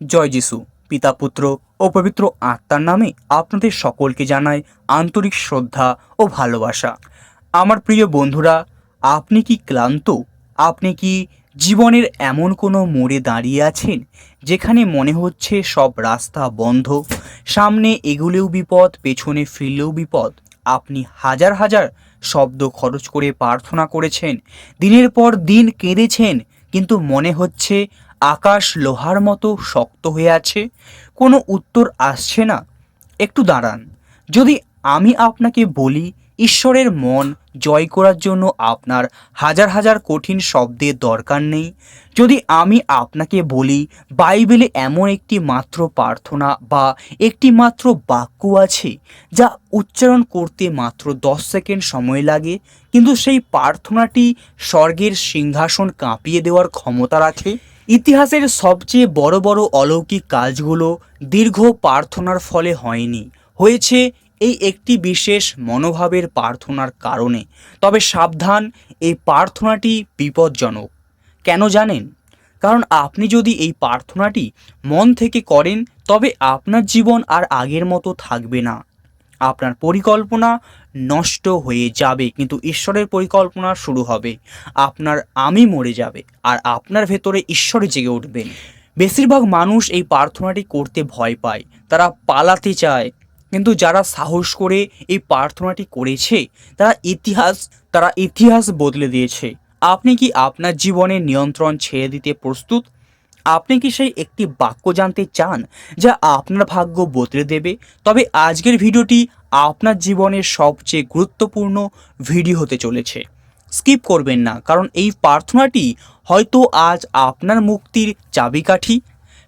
জয় যিশু। পিতা, পুত্র ও পবিত্র আত্মার নামে আপনাদের সকলকে জানায় আন্তরিক শ্রদ্ধা ও ভালোবাসা। আমার প্রিয় বন্ধুরা, আপনি কি ক্লান্ত? আপনি কি জীবনের এমন কোনো মোড়ে দাঁড়িয়ে আছেন যেখানে মনে হচ্ছে সব রাস্তা বন্ধ? সামনে এগুলেও বিপদ, পেছনে ফিরলেও বিপদ। আপনি হাজার হাজার শব্দ খরচ করে প্রার্থনা করেছেন। দিনের পর দিন কেঁদেছেন, কিন্তু মনে হচ্ছে আকাশ লোহার মতো শক্ত হয়ে আছে, কোনো উত্তর আসছে না। একটু দাঁড়ান, যদি আমি আপনাকে বলি, ঈশ্বরের মন জয় করার জন্য আপনার হাজার হাজার কঠিন শব্দের দরকার নেই। যদি আমি আপনাকে বলি, বাইবেলে এমন একটি মাত্র প্রার্থনা বা একটি মাত্র বাক্য আছে, যা উচ্চারণ করতে মাত্র দশ সেকেন্ড সময় লাগে, কিন্তু সেই প্রার্থনাটি স্বর্গের সিংহাসন কাঁপিয়ে দেওয়ার ক্ষমতা রাখে ইতিহাসের সবচেয়ে বড় বড় অলৌকিক কাজগুলো দীর্ঘ প্রার্থনার ফলে হয়নি। হয়েছে এই একটি বিশেষ মনোভাবের প্রার্থনার কারণে। তবে সাবধান, এই প্রার্থনাটি বিপজ্জনক। কেন জানেন? কারণ আপনি যদি এই প্রার্থনাটি মন থেকে করেন, তবে আপনার জীবন আর আগের মতো থাকবে না। আপনার পরিকল্পনা নষ্ট হয়ে যাবে, কিন্তু ঈশ্বরের পরিকল্পনা শুরু হবে। আপনার আমি মরে যাবে, আর আপনার ভেতরে ঈশ্বরে জেগে উঠবেন বেশিরভাগ মানুষ এই প্রার্থনাটি করতে ভয় পায়। তারা পালাতে চায়, কিন্তু যারা সাহস করে এই প্রার্থনাটি করেছে, তারা ইতিহাস তারা ইতিহাস বদলে দিয়েছে। আপনি কি আপনার জীবনে নিয়ন্ত্রণ ছেড়ে দিতে প্রস্তুত? আপনি কি সেই একটি বাক্য জানতে চান যা আপনার ভাগ্য বদলে দেবে? তবে আজকের ভিডিওটি আপনার জীবনের সবচেয়ে গুরুত্বপূর্ণ ভিডিও হতে চলেছে। স্কিপ করবেন না, কারণ এই প্রার্থনাটি হয়তো আজ আপনার মুক্তির চাবিকাঠি।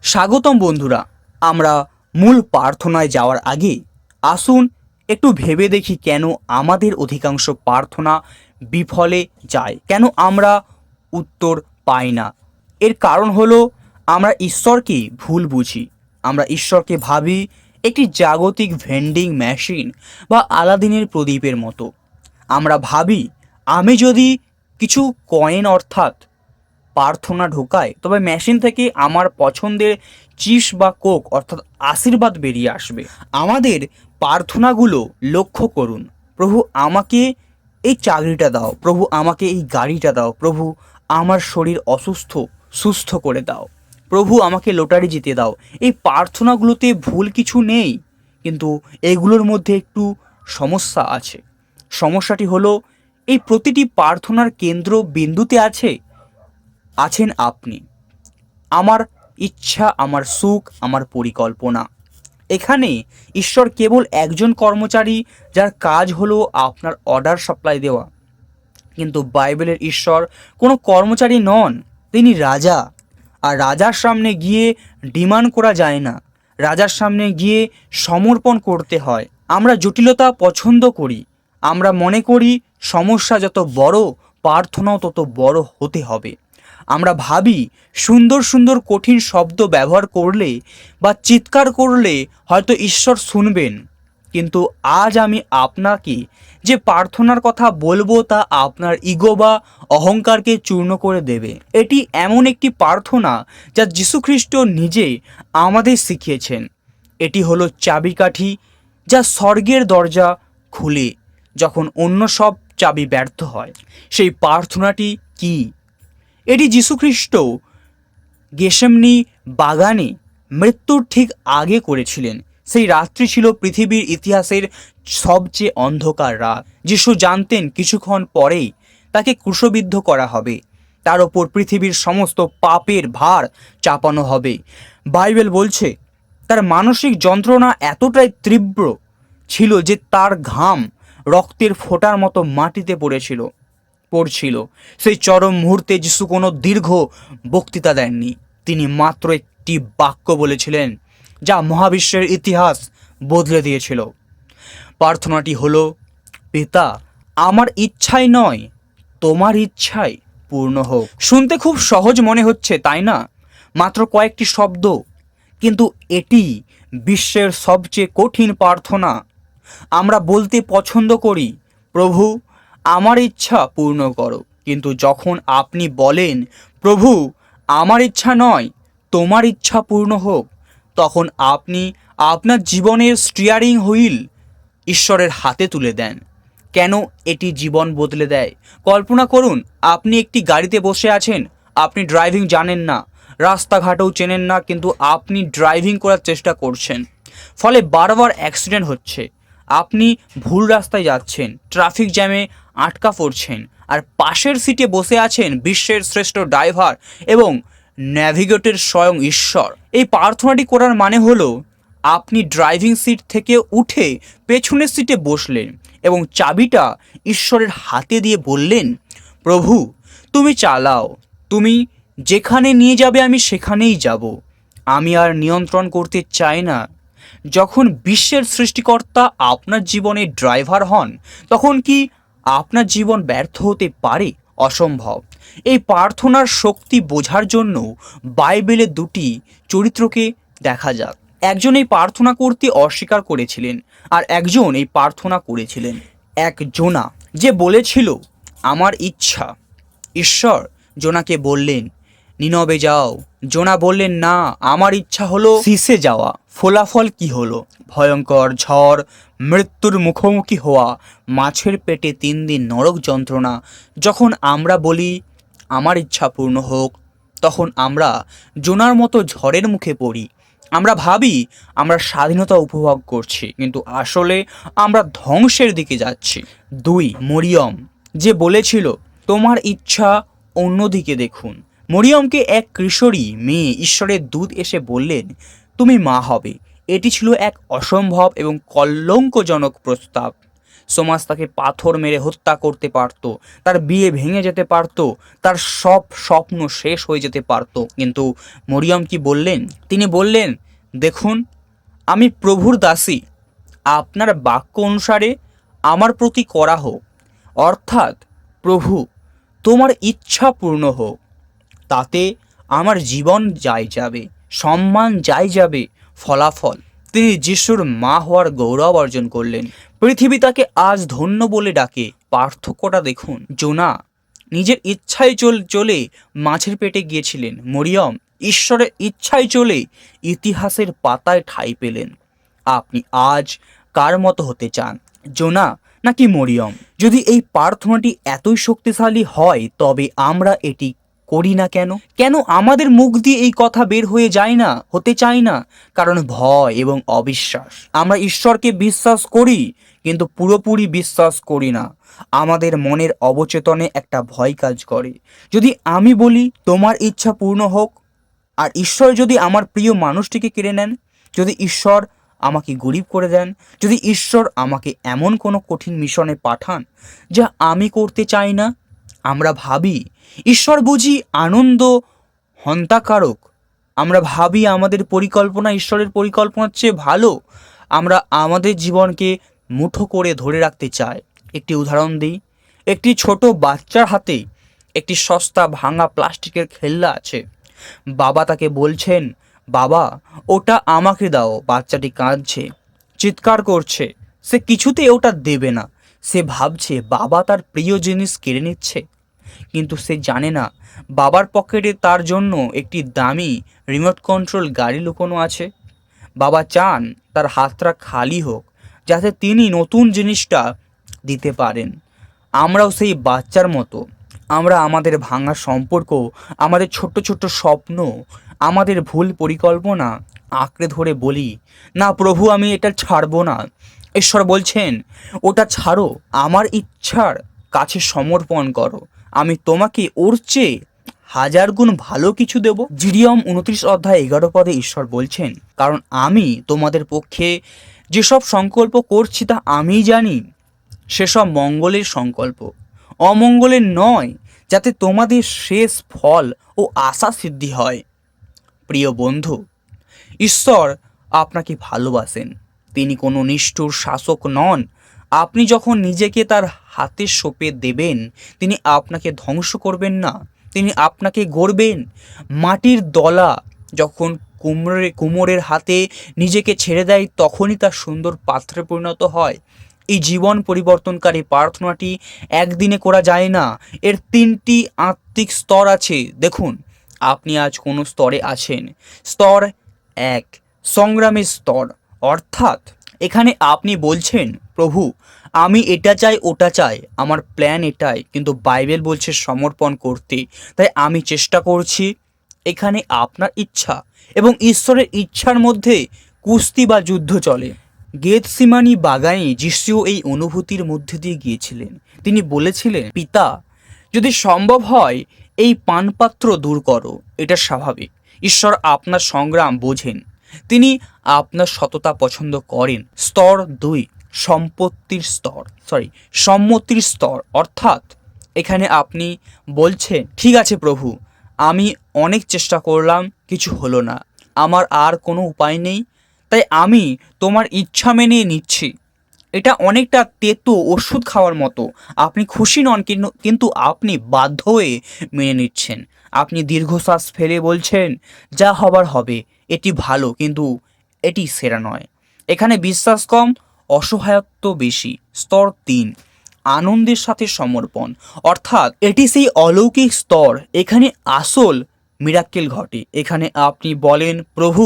স্বাগতম বন্ধুরা, আমরা মূল প্রার্থনায় যাওয়ার আগে আসুন একটু ভেবে দেখি কেন আমাদের অধিকাংশ প্রার্থনা বিফলে যায়। কেন আমরা উত্তর পাই না? এর কারণ হলো আমরা ঈশ্বরকে ভুল বুঝি। আমরা ঈশ্বরকে ভাবি একটি জাগতিক ভেন্ডিং মেশিন বা আলাদিনের প্রদীপের মতো। আমরা ভাবি, আমি যদি কিছু কয়েন অর্থাৎ প্রার্থনা ঢোকায় তবে মেশিন থেকে আমার পছন্দের চিপস বা কোক অর্থাৎ আশীর্বাদ বেরিয়ে আসবে। আমাদের প্রার্থনাগুলো লক্ষ্য করুন। প্রভু, আমাকে এই চাকরিটা দাও। প্রভু, আমাকে এই গাড়িটা দাও। প্রভু, আমার শরীর অসুস্থ, সুস্থ করে দাও। প্রভু, আমাকে লটারি জিতে দাও। এই প্রার্থনাগুলোতে ভুল কিছু নেই, কিন্তু এগুলোর মধ্যে একটু সমস্যা আছে। সমস্যাটি হলো, এই প্রতিটি প্রার্থনার কেন্দ্র বিন্দুতে আছে, আছেন আপনি। আমার ইচ্ছা, আমার সুখ, আমার পরিকল্পনা। এখানে ঈশ্বর কেবল একজন কর্মচারী, যার কাজ হলো আপনার অর্ডার সাপ্লাই দেওয়া। কিন্তু বাইবেলের ঈশ্বর কোনো কর্মচারী নন, তিনি রাজা। আর রাজার সামনে গিয়ে ডিমান্ড করা যায় না। রাজার সামনে গিয়ে সমর্পণ করতে হয়। আমরা জটিলতা পছন্দ করি। আমরা মনে করি সমস্যা যত বড়, প্রার্থনাও তত বড় হতে হবে। আমরা ভাবি সুন্দর সুন্দর কঠিন শব্দ ব্যবহার করলে বা চিৎকার করলে হয়তো ঈশ্বর শুনবেন। কিন্তু আজ আমি আপনাকে যে প্রার্থনার কথা বলব তা আপনার ইগো বা অহংকারকে চূর্ণ করে দেবে। এটি এমন একটি প্রার্থনা যা যীশুখ্রিস্ট নিজে আমাদের শিখিয়েছেন। এটি হলো চাবিকাঠি যা স্বর্গের দরজা খুলে যখন অন্য সব চাবি ব্যর্থ হয়। সেই প্রার্থনাটি কী? এটি যীশুখ্রিস্ট গেসেমনি বাগানে মৃত্যুর ঠিক আগে করেছিলেন। সেই রাত্রি ছিল পৃথিবীর ইতিহাসের সবচেয়ে অন্ধকার রাত। যিশু জানতেন কিছুক্ষণ পরেই তাকে ক্রুশবিদ্ধ করা হবে। তার ওপর পৃথিবীর সমস্ত পাপের ভার চাপানো হবে। বাইবেল বলছে, তার মানসিক যন্ত্রণা এতটাই তীব্র ছিল যে তার ঘাম রক্তের ফোঁটার মতো মাটিতে পড়েছিল, পড়ছিল। সেই চরম মুহূর্তে যিশু কোনো দীর্ঘ বক্তৃতা দেননি। তিনি মাত্র একটি বাক্য বলেছিলেন যা মহাবিশ্বের ইতিহাস বদলে দিয়েছিল। প্রার্থনাটি হলো, পিতা, আমার ইচ্ছাই নয়, তোমার ইচ্ছাই পূর্ণ হোক। শুনতে খুব সহজ মনে হচ্ছে, তাই না? মাত্র কয়েকটি শব্দ, কিন্তু এটি বিশ্বের সবচেয়ে কঠিন প্রার্থনা। আমরা বলতে পছন্দ করি, প্রভু, আমার ইচ্ছা পূর্ণ করো। কিন্তু যখন আপনি বলেন, প্রভু, আমার ইচ্ছা নয়, তোমার ইচ্ছা পূর্ণ হোক তখন আপনি আপনার জীবনের স্টিয়ারিং হুইল ঈশ্বরের হাতে তুলে দেন। কেন এটি জীবন বদলে দেয়? কল্পনা করুন, আপনি একটি গাড়িতে বসে আছেন, আপনি ড্রাইভিং জানেন না, রাস্তাঘাটেও চেনেন না, কিন্তু আপনি ড্রাইভিং করার চেষ্টা করছেন। ফলে বারবার অ্যাক্সিডেন্ট হচ্ছে। আপনি ভুল রাস্তায় যাচ্ছেন ট্রাফিক জ্যামে আটকা পড়ছেন, আর পাশের সিটে বসে আছেন বিশ্বের শ্রেষ্ঠ ড্রাইভার এবং ন্যাভিগেটের স্বয়ং ঈশ্বর। এই প্রার্থনাটি করার মানে হলো, আপনি ড্রাইভিং সিট থেকে উঠে পেছনের সিটে বসলেন এবং চাবিটা ঈশ্বরের হাতে দিয়ে বললেন, প্রভু, তুমি চালাও। তুমি যেখানে নিয়ে যাবে আমি সেখানেই যাব। আমি আর নিয়ন্ত্রণ করতে চাই না। যখন বিশ্বের সৃষ্টিকর্তা আপনার জীবনে ড্রাইভার হন, তখন কি আপনার জীবন ব্যর্থ হতে পারে? অসম্ভব। এই প্রার্থনার শক্তি বোঝার জন্য বাইবেলে দুটি চরিত্রকে দেখা যাক। একজন এই প্রার্থনা করতে অস্বীকার করেছিলেন আর একজন এই প্রার্থনা করেছিলেন। এক জোনা যে বলেছিল, আমার ইচ্ছা। ঈশ্বর জোনাকে বললেন, নিনবে যাও। জোনা বললেন, না, আমার ইচ্ছা হলো শীষে যাওয়া। ফলাফল কি হলো? ভয়ঙ্কর ঝড়, মৃত্যুর মুখোমুখি হওয়া, মাছের পেটে তিন দিন নরক যন্ত্রণা। যখন আমরা বলি আমার ইচ্ছা পূর্ণ হোক, তখন আমরা জোনার মতো ঝড়ের মুখে পড়ি। আমরা ভাবি, আমরা স্বাধীনতা উপভোগ করছি, কিন্তু আসলে আমরা ধ্বংসের দিকে যাচ্ছি। দুই, মরিয়ম, যে বলেছিল, তোমার ইচ্ছা অন্যদিকে দেখুন। মরিয়মকে এক কিশোরী মেয়ে ঈশ্বরের দূত এসে বললেন, তুমি মা হবে। এটি ছিল এক অসম্ভব এবং কলঙ্কজনক প্রস্তাব। সমাজ তাকে পাথর মেরে হত্যা করতে পারত, তার বিয়ে ভেঙে যেতে পারত, তার সব স্বপ্ন শেষ হয়ে যেতে পারত। কিন্তু মরিয়ম কি বললেন? তিনি বললেন, দেখুন, আমি প্রভুর দাসী। আপনার বাক্য অনুসারে আমার প্রতি করা হোক। অর্থাৎ, প্রভু, তোমার ইচ্ছা পূর্ণ হোক। তাতে আমার জীবন যাই যাবে, সম্মান যাই যাবে, ফলাফল। তিনি যিশুর মা হওয়ার গৌরব অর্জন করলেন। পৃথিবী তাকে আজ ধন্য বলে ডাকে। পার্থক্যটা দেখুন। জোনা, নিজের ইচ্ছায় চল, চলে মাছের পেটে গিয়েছিলেন। মরিয়ম, ঈশ্বরের ইচ্ছায় চলে ইতিহাসের পাতায় ঠাঁই পেলেন। আপনি আজ কার মতো হতে চান? জোনা নাকি মরিয়ম? যদি এই প্রার্থনাটি এতই শক্তিশালী হয়, তবে আমরা এটি করি না কেন? কেন আমাদের মুখ দিয়ে এই কথা বের হয়ে যায় না, হতে চায় না? কারণ ভয় এবং অবিশ্বাস। আমরা ঈশ্বরকে বিশ্বাস করি, কিন্তু পুরোপুরি বিশ্বাস করি না। আমাদের মনের অবচেতনে একটা ভয় কাজ করে। যদি আমি বলি, তোমার ইচ্ছা পূর্ণ হোক। আর ঈশ্বর যদি আমার প্রিয় মানুষটিকে কেড়ে নেন, যদি ঈশ্বর আমাকে গরিব করে দেন, যদি ঈশ্বর আমাকে এমন কোনো কঠিন মিশনে পাঠান, যা আমি করতে চাই না আমরা ভাবি, ঈশ্বর বুঝি আনন্দ হন্তাকারক। আমরা ভাবি আমাদের পরিকল্পনা ঈশ্বরের পরিকল্পনার চেয়ে ভালো। আমরা আমাদের জীবনকে মুঠো করে ধরে রাখতে চাই। একটি উদাহরণ দিই, একটি ছোট বাচ্চার হাতে একটি সস্তা ভাঙা প্লাস্টিকের খেলনা আছে। বাবা তাকে বলছেন, বাবা, ওটা আমাকে দাও। বাচ্চাটি কাঁদছে, চিৎকার করছে, সে কিছুতেই ওটা দেবে না। সে ভাবছে বাবা তার প্রিয় জিনিস কেড়ে নিচ্ছে। কিন্তু সে জানে না, বাবার পকেটে তার জন্য একটি দামি রিমোট কন্ট্রোল গাড়ি লুকোনো আছে। বাবা চান তার হাতটা খালি হোক, যাতে তিনি নতুন জিনিসটা দিতে পারেন। আমরাও সেই বাচ্চার মতো। আমরা আমাদের ভাঙা সম্পর্ক, আমাদের ছোট্ট ছোট্ট স্বপ্ন, আমাদের ভুল পরিকল্পনা আঁকড়ে ধরে বলি, না প্রভু, আমি এটা ছাড়বো না। ঈশ্বর বলছেন, ওটা ছাড়ো, আমার ইচ্ছার কাছে সমর্পণ করো। আমি তোমাকে ওর চেয়ে হাজার গুণ ভালো কিছু দেব। জিরিয়ম উনত্রিশ অধ্যায় এগারো পদে ঈশ্বর বলছেন, কারণ আমি তোমাদের পক্ষে যেসব সংকল্প করছি তা আমি জানি, সেসব মঙ্গলের সংকল্প। অমঙ্গলের নয়, যাতে তোমাদের শেষ ফল ও আশা সিদ্ধি হয়। প্রিয় বন্ধু, ঈশ্বর আপনাকে ভালোবাসেন। তিনি কোনো নিষ্ঠুর শাসক নন। আপনি যখন নিজেকে তার হাতে সঁপে দেবেন, তিনি আপনাকে ধ্বংস করবেন না, তিনি আপনাকে গড়বেন। মাটির দলা যখন কুমড়ে কুমোরের হাতে নিজেকে ছেড়ে দেয়, তখনই তার সুন্দর পাত্রে পরিণত হয়। এই জীবন পরিবর্তনকারী প্রার্থনাটি একদিনে করা যায় না। এর তিনটি আত্মিক স্তর আছে। দেখুন, আপনি আজ কোনো স্তরে আছেন? স্তর এক, সংগ্রামের স্তর। অর্থাৎ, এখানে আপনি বলছেন, প্রভু, আমি এটা চাই, ওটা চাই, আমার প্ল্যান এটাই, কিন্তু বাইবেল বলছে সমর্পণ করতে, তাই আমি চেষ্টা করছি এখানে আপনার ইচ্ছা এবং ঈশ্বরের ইচ্ছার মধ্যে কুস্তি বা যুদ্ধ চলে। গেতসিমানি বাগানে যিশুও এই অনুভূতির মধ্যে দিয়ে গিয়েছিলেন। তিনি বলেছিলেন, পিতা, যদি সম্ভব হয়, এই পানপাত্র দূর করো, এটা স্বাভাবিক। ঈশ্বর আপনার সংগ্রাম বোঝেন। তিনি আপনার সততা পছন্দ করেন। স্তর দুই, সম্পত্তির স্তর সরি সম্মতির স্তর। অর্থাৎ এখানে আপনি বলছেন, ঠিক আছে প্রভু, আমি অনেক চেষ্টা করলাম, কিছু হলো না। আমার আর কোনো উপায় নেই। তাই আমি তোমার ইচ্ছা মেনে নিচ্ছি। এটা অনেকটা তেতো ওষুধ খাওয়ার মতো। আপনি খুশি নন কিন্তু আপনি বাধ্য হয়ে মেনে নিচ্ছেন। আপনি দীর্ঘশ্বাস ফেলে বলছেন, যা হবার হবে, এটি ভালো, কিন্তু এটি সেরা নয়। এখানে বিশ্বাস কম, অসহায়ত্ব বেশি। স্তর তিন, আনন্দের সাথে সমর্পণ। অর্থাৎ এটি সেই অলৌকিক স্তর, এখানে আসল মিরাক্কেল ঘটে। এখানে আপনি বলেন, প্রভু,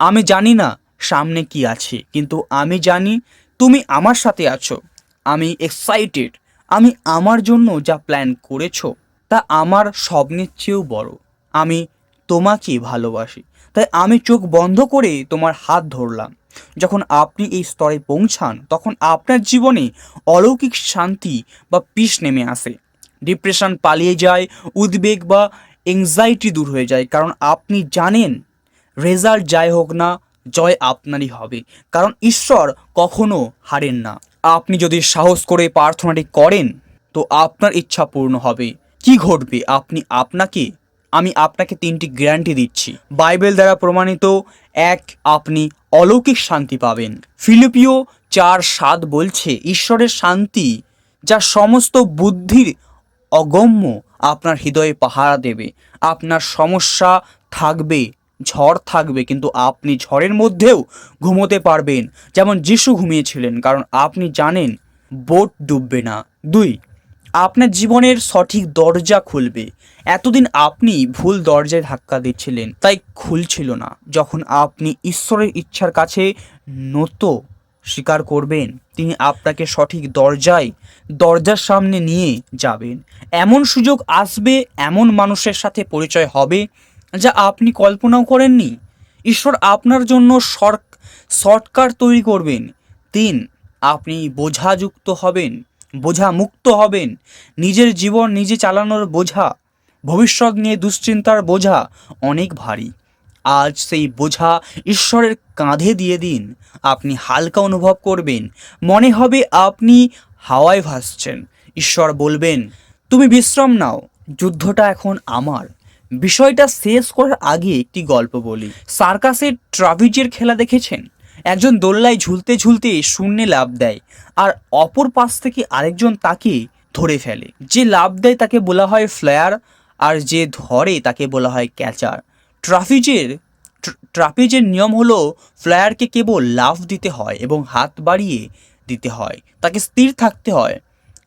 আমি জানি না সামনে কি আছে, কিন্তু আমি জানি তুমি আমার সাথে আছো। আমি এক্সাইটেড আমি আমার জন্য যা প্ল্যান করেছ, তা আমার স্বপ্নের চেয়েও বড়। আমি তোমাকে ভালোবাসি। তাই আমি চোখ বন্ধ করে তোমার হাত ধরলাম। যখন আপনি এই স্তরে পৌঁছান, তখন আপনার জীবনে অলৌকিক শান্তি বা পিস নেমে আসে। ডিপ্রেশন পালিয়ে যায়, উদ্বেগ বা এংজাইটি দূর হয়ে যায়। কারণ আপনি জানেন রেজাল্ট যাই হোক না জয় আপনারই হবে। কারণ ঈশ্বর কখনো হারেন না। আপনি যদি সাহস করে প্রার্থনাটি করেন, তো আপনার ইচ্ছা পূর্ণ হবে। কি ঘটবে? আপনি আপনাকে, আমি আপনাকে তিনটি গ্যারান্টি দিচ্ছি। বাইবেল দ্বারা প্রমাণিত, এক, আপনি অলৌকিক শান্তি পাবেন। ফিলিপিও চার সাত বলছে, ঈশ্বরের শান্তি যা সমস্ত বুদ্ধির অগম্য আপনার হৃদয়ে পাহারা দেবে। আপনার সমস্যা থাকবে ঝড় থাকবে, কিন্তু আপনি ঝড়ের মধ্যেও ঘুমোতে পারবেন। যেমন যিশু ঘুমিয়েছিলেন, কারণ আপনি জানেন, বোট ডুববে না। দুই, আপনার জীবনের সঠিক দরজা খুলবে। এতদিন আপনি ভুল দরজায় ধাক্কা দিচ্ছিলেন, তাই খুলছিল না। যখন আপনি ঈশ্বরের ইচ্ছার কাছে নত স্বীকার করবেন, তিনি আপনাকে সঠিক দরজায়, দরজার সামনে নিয়ে যাবেন। এমন সুযোগ আসবে, এমন মানুষের সাথে পরিচয় হবে যা আপনি কল্পনাও করেননি? ঈশ্বর আপনার জন্য শর্ট শর্টকাট তৈরি করবেন। তিন, আপনি বোঝাযুক্ত হবেন বোঝা মুক্ত হবেন। নিজের জীবন নিজে চালানোর বোঝা, ভবিষ্যৎ নিয়ে দুশ্চিন্তার বোঝা অনেক ভারী। আজ সেই বোঝা ঈশ্বরের কাঁধে দিয়ে দিন। আপনি হালকা অনুভব করবেন। মনে হবে আপনি হাওয়ায় ভাসছেন। ঈশ্বর বলবেন, তুমি বিশ্রাম নাও, যুদ্ধটা এখন আমার। বিষয়টা শেষ করার আগে একটি গল্প বলি। সার্কাসের ট্রাভিজের খেলা দেখেছেন? একজন দোল্লায় ঝুলতে ঝুলতে শূন্যে লাভ দেয় আর অপর পাশ থেকে আরেকজন তাকে ধরে ফেলে। যে লাভ দেয় তাকে বলা হয় ফ্লেয়ার আর যে ধরে তাকে বলা হয় ক্যাচার। ট্রাফিজের, ট্র- ট্রাপিজের নিয়ম হলো ফ্লায়ারকে কেবল লাফ দিতে হয় এবং হাত বাড়িয়ে দিতে হয়। তাকে স্থির থাকতে হয়।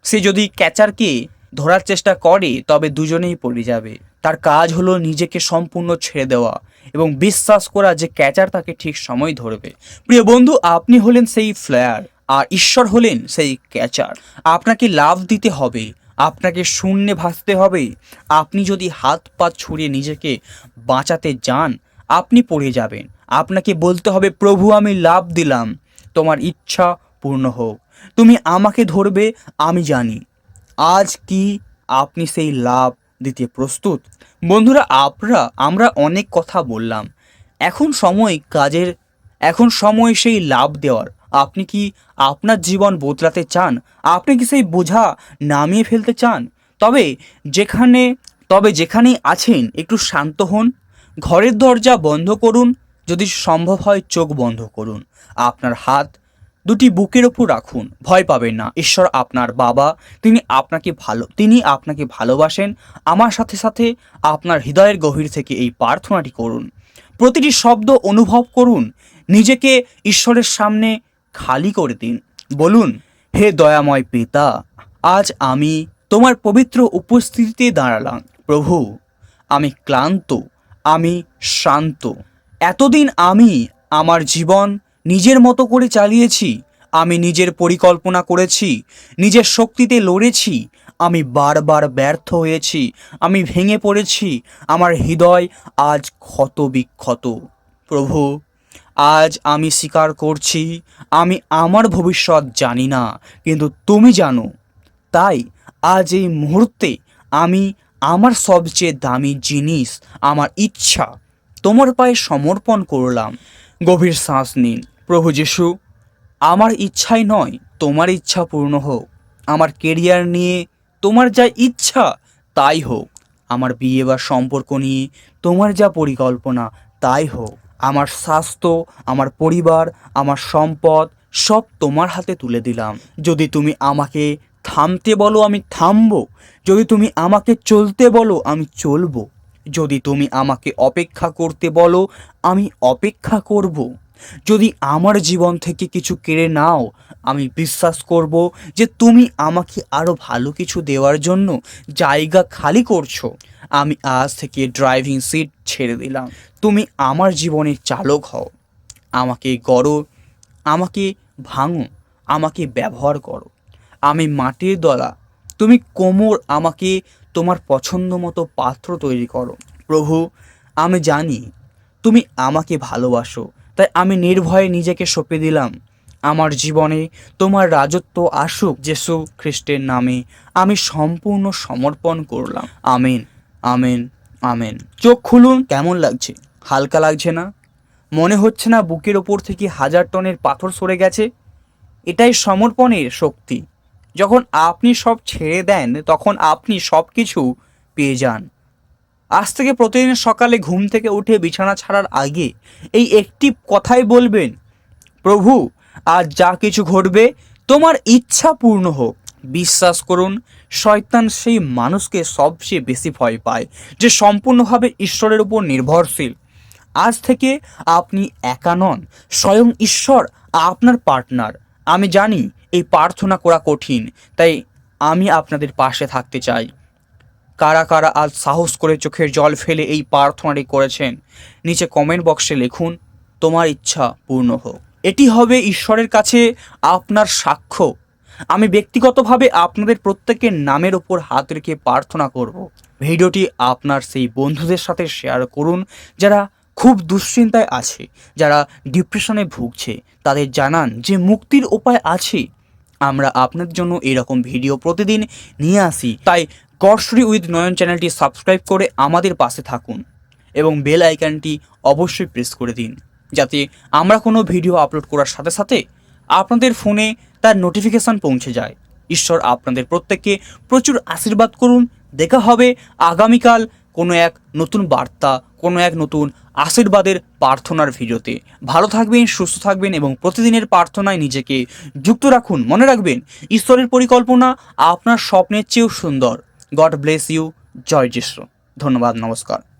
সে যদি ক্যাচারকে ধরার চেষ্টা করে, তবে দুজনেই পড়ে যাবে। তার কাজ হলো নিজেকে সম্পূর্ণ ছেড়ে দেওয়া এবং বিশ্বাস করা যে ক্যাচার তাকে ঠিক সময় ধরবে। প্রিয় বন্ধু, আপনি হলেন সেই ফ্লায়ার আর ঈশ্বর হলেন সেই ক্যাচার আপনাকে লাভ দিতে হবে, আপনাকে শূন্যে ভাসতে হবে। আপনি যদি হাত পা ছুঁড়ে নিজেকে বাঁচাতে যান, আপনি পড়ে যাবেন। আপনাকে বলতে হবে, প্রভু, আমি লাভ দিলাম। তোমার ইচ্ছা পূর্ণ হোক। তুমি আমাকে ধরবে, আমি জানি। আজ কি আপনি সেই লাভ দিতে প্রস্তুত। বন্ধুরা আপনারা আমরা অনেক কথা বললাম। এখন সময় কাজের, এখন সময় সেই লাভ দেওয়ার। আপনি কি আপনার জীবন বদলাতে চান? আপনি কি সেই বোঝা নামিয়ে ফেলতে চান? তবে যেখানে, তবে যেখানেই আছেন, একটু শান্ত হন। ঘরের দরজা বন্ধ করুন। যদি সম্ভব হয়, চোখ বন্ধ করুন। আপনার হাত দুটি বুকের ওপর রাখুন। ভয় পাবেন না। ঈশ্বর আপনার বাবা। তিনি আপনাকে ভালো তিনি আপনাকে ভালোবাসেন। আমার সাথে সাথে আপনার হৃদয়ের গভীর থেকে এই প্রার্থনাটি করুন। প্রতিটি শব্দ অনুভব করুন। নিজেকে ঈশ্বরের সামনে খালি করে দিন। বলুন, হে দয়াময় পিতা, আজ আমি তোমার পবিত্র উপস্থিতিতে দাঁড়ালাম। প্রভু, আমি ক্লান্ত, আমি শান্ত এতদিন আমি আমার জীবন নিজের মতো করে চালিয়েছি, আমি নিজের পরিকল্পনা করেছি, নিজের শক্তিতে লড়েছি, আমি বারবার ব্যর্থ হয়েছি, আমি ভেঙে পড়েছি, আমার হৃদয় আজ ক্ষত বিক্ষত প্রভু, আজ আমি স্বীকার করছি, আমি আমার ভবিষ্যৎ জানি না, কিন্তু তুমি জানো, তাই আজ এই মুহূর্তে আমি আমার সবচেয়ে দামি জিনিস, আমার ইচ্ছা, তোমার পায়ে সমর্পণ করলাম। গভীর শ্বাস নিন। প্রভু যিশু, আমার ইচ্ছাই নয় তোমার ইচ্ছা পূর্ণ হোক। আমার কেরিয়ার নিয়ে তোমার যা ইচ্ছা তাই হোক। আমার বিয়ে বা সম্পর্ক নিয়ে তোমার যা পরিকল্পনা তাই হোক। আমার স্বাস্থ্য, আমার পরিবার, আমার সম্পদ সব তোমার হাতে তুলে দিলাম। যদি তুমি আমাকে থামতে বলো, আমি থামবো। যদি তুমি আমাকে চলতে বলো, আমি চলবো। যদি তুমি আমাকে অপেক্ষা করতে বলো, আমি অপেক্ষা করব। যদি আমার জীবন থেকে কিছু কেড়ে নাও, আমি বিশ্বাস করব যে তুমি আমাকে আরও ভালো কিছু দেওয়ার জন্য জায়গা খালি করছ। আমি আজ থেকে ড্রাইভিং সিট ছেড়ে দিলাম। তুমি আমার জীবনের চালক হও। আমাকে গড়ো, আমাকে ভাঙো, আমাকে ব্যবহার করো। আমি মাটির দলা। তুমি কোমর, আমাকে তোমার পছন্দ মতো পাত্র তৈরি করো। প্রভু, আমি জানি তুমি আমাকে ভালোবাসো। তাই আমি নির্ভয়ে নিজেকে সঁপে দিলাম। আমার জীবনে তোমার রাজত্ব আসুক যিশু খ্রিস্টের নামে। আমি সম্পূর্ণ সমর্পণ করলাম। Amen amen amen. চোখ খুলুন, কেমন লাগছে? হালকা লাগছে না? মনে হচ্ছে না বুকের ওপর থেকে হাজার টনের পাথর সরে গেছে? এটাই সমর্পণের শক্তি। যখন আপনি সব ছেড়ে দেন, তখন আপনি সব কিছু পেয়ে যান। আজ থেকে প্রতিদিন সকালে ঘুম থেকে উঠে বিছানা ছাড়ার আগে এই একটি কথাই বলবেন, প্রভু, আজ যা কিছু ঘটবে, তোমার ইচ্ছা পূর্ণ হোক। বিশ্বাস করুন, শয়তান সেই মানুষকে সবচেয়ে বেশি ভয় পায়, যে সম্পূর্ণভাবে ঈশ্বরের উপর নির্ভরশীল। আজ থেকে আপনি একা নন, স্বয়ং ঈশ্বর আপনার পার্টনার। আমি জানি এই প্রার্থনা করা কঠিন, তাই আমি আপনাদের পাশে থাকতে চাই। কারা কারা আজ সাহস করে চোখের জল ফেলে এই প্রার্থনাটি করেছেন? নিচে কমেন্ট বক্সে লিখুন, তোমার ইচ্ছা পূর্ণ হোক। এটি হবে ঈশ্বরের কাছে আপনার সাক্ষ্য। আমি ব্যক্তিগতভাবে আপনাদের প্রত্যেকের নামের ওপর হাত রেখে প্রার্থনা করব। ভিডিওটি আপনার সেই বন্ধুদের সাথে শেয়ার করুন যারা খুব দুশ্চিন্তায় আছে, যারা ডিপ্রেশনে ভুগছে। তাদের জানান যে মুক্তির উপায় আছে। আমরা আপনাদের জন্য এরকম ভিডিও প্রতিদিন নিয়ে আসি। তাই গডশ্রী উইথ নয়ন চ্যানেলটি সাবস্ক্রাইব করে আমাদের পাশে থাকুন এবং বেল আইকনটি অবশ্যই প্রেস করে দিন যাতে আমরা কোনো ভিডিও আপলোড করার সাথে সাথে আপনাদের ফোনে তার নোটিফিকেশান পৌঁছে যায়। ঈশ্বর আপনাদের প্রত্যেককে প্রচুর আশীর্বাদ করুন। দেখা হবে আগামীকাল কোনো এক নতুন বার্তা, কোনো এক নতুন আশীর্বাদের প্রার্থনার ভিডিওতে। ভালো থাকবেন, সুস্থ থাকবেন এবং প্রতিদিনের প্রার্থনায় নিজেকে যুক্ত রাখুন। মনে রাখবেন, ঈশ্বরের পরিকল্পনা আপনার স্বপ্নের চেয়েও সুন্দর। গড ব্লেস ইউ জয় যিশু। ধন্যবাদ নমস্কার।